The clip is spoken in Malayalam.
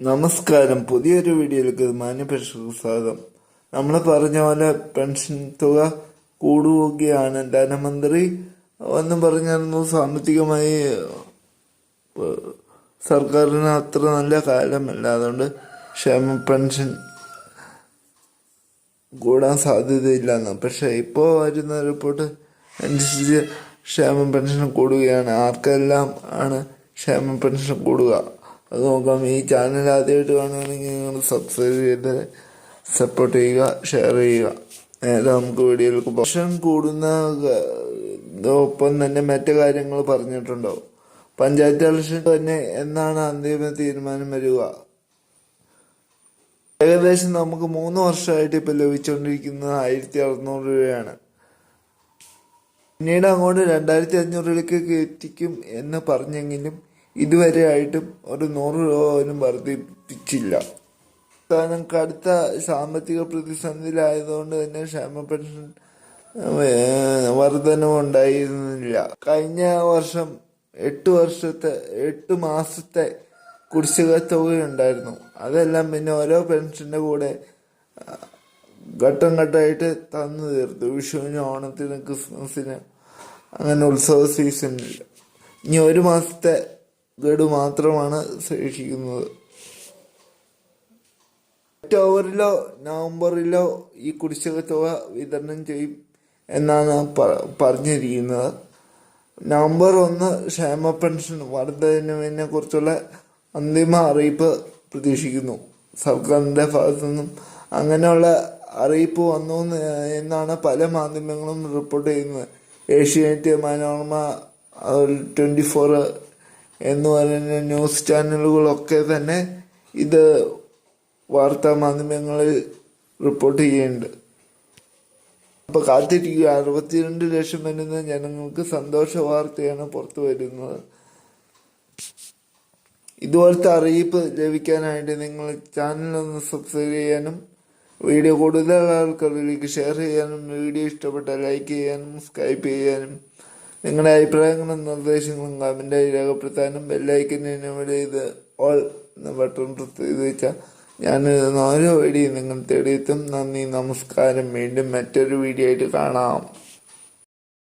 നമസ്കാരം. പുതിയൊരു വീഡിയോയിലേക്ക് മാന്യപരിശോധന സ്വാഗതം. നമ്മൾ പറഞ്ഞ പോലെ പെൻഷൻ തുക കൂടുകയാണ്. ധനമന്ത്രി ഒന്നും പറഞ്ഞിരുന്നു സാമ്പത്തികമായി സർക്കാരിന് അത്ര നല്ല കാലമല്ല. അതുകൊണ്ട് ക്ഷേമ പെൻഷൻ കൂടാൻ സാധ്യതയില്ലെന്ന്. പക്ഷേ ഇപ്പോൾ വരുന്ന റിപ്പോർട്ട് അനുസരിച്ച് ക്ഷേമ പെൻഷൻ കൂടുകയാണ്. ആർക്കെല്ലാം ആണ് ക്ഷേമ പെൻഷൻ കൂടുക? അത് നോക്കാം. ഈ ചാനൽ ആദ്യമായിട്ട് കാണുകയാണെങ്കിൽ നിങ്ങൾ സബ്സ്ക്രൈബ് ചെയ്ത് സപ്പോർട്ട് ചെയ്യുക ഷെയർ ചെയ്യുക. നേരെ നമുക്ക് വീഡിയോയിലേക്ക് ഭക്ഷണം കൂടുന്ന ഒപ്പം തന്നെ മറ്റു കാര്യങ്ങൾ പറഞ്ഞിട്ടുണ്ടാവും പഞ്ചായത്ത് ഇലക്ഷൻ തന്നെ എന്നാണ് അന്തിമ തീരുമാനം വരിക? ഏകദേശം നമുക്ക് മൂന്ന് വർഷമായിട്ട് ഇപ്പം ലഭിച്ചുകൊണ്ടിരിക്കുന്നത് ആയിരത്തി അറുന്നൂറ് രൂപയാണ്. പിന്നീട് അങ്ങോട്ട് രണ്ടായിരത്തി അഞ്ഞൂറ് രൂപയ്ക്ക് എത്തിക്കും എന്ന് പറഞ്ഞെങ്കിലും ഇതുവരെ ആയിട്ടും ഒരു നൂറ് രൂപ പോലും വർദ്ധിപ്പിച്ചില്ല. കാരണം കടുത്ത സാമ്പത്തിക പ്രതിസന്ധിയിലായതുകൊണ്ട് തന്നെ ക്ഷേമ പെൻഷൻ വർധനമുണ്ടായിരുന്നില്ല കഴിഞ്ഞ വർഷം എട്ട് വർഷത്തെ എട്ട് മാസത്തെ കുടിശ്ശിക തുകയുണ്ടായിരുന്നു. അതെല്ലാം പിന്നെ ഓരോ പെൻഷന്റെ കൂടെ ഘട്ടം ഘട്ടമായിട്ട് തന്നു തീർത്തു. വിഷുവിന് ഓണത്തിന് ക്രിസ്മസിന് അങ്ങനെ ഉത്സവ സീസണിൽ. ഇനി ഒരു മാസത്തെ ഗഡു മാത്രമാണ് ശേഷിക്കുന്നത് ഒക്ടോബറിലോ നവംബറിലോ ഈ കുടിശ്ശിക തുക വിതരണം ചെയ്യും എന്നാണ് പറഞ്ഞിരിക്കുന്നത്. നവംബർ ഒന്ന് ക്ഷേമ പെൻഷൻ വർധനവിനെ കുറിച്ചുള്ള അന്തിമ അറിയിപ്പ് പ്രതീക്ഷിക്കുന്നു. സർക്കാരിന്റെ ഭാഗത്തു നിന്നും അങ്ങനെയുള്ള അറിയിപ്പ് വന്നു എന്നാണ് പല മാധ്യമങ്ങളും റിപ്പോർട്ട് ചെയ്യുന്നത്. ഏഷ്യാനെറ്റ് മനോരമ ട്വന്റി ഫോർ എന്ന് പറയുന്ന ന്യൂസ് ചാനലുകളൊക്കെ തന്നെ ഇത് വാർത്താ മാധ്യമങ്ങളിൽ റിപ്പോർട്ട് ചെയ്യുന്നുണ്ട്. അപ്പൊ കാത്തിരിക്കുക. അറുപത്തിരണ്ട് ലക്ഷം വരുന്ന ജനങ്ങൾക്ക് സന്തോഷ വാർത്തയാണ് പുറത്തു വരുന്നത്. ഇതുപോലത്തെ അറിയിപ്പ് ലഭിക്കാനായിട്ട് നിങ്ങൾ ചാനൽ ഒന്ന് സബ്സ്ക്രൈബ് ചെയ്യാനും വീഡിയോ കൂടുതൽ ആൾക്കാരിലേക്ക് ഷെയർ ചെയ്യാനും വീഡിയോ ഇഷ്ടപ്പെട്ട ലൈക്ക് ചെയ്യാനും സ്കൈപ്പ് ചെയ്യാനും നിങ്ങളുടെ അഭിപ്രായങ്ങളും നിർദ്ദേശങ്ങളും കമന്റായി രേഖപ്പെടുത്താനും ബെല്ലൈക്കുന്നതിന് ഇവിടെ ഇത് ഓൾ എന്ന ബട്ടൺ പ്രസ് ചെയ്ത് വെച്ചാൽ ഞാൻ ഓരോ വീഡിയോ നിങ്ങൾ തേടിയെത്തും. നന്ദി നമസ്കാരം. വീണ്ടും മറ്റൊരു വീഡിയോ ആയിട്ട് കാണാം.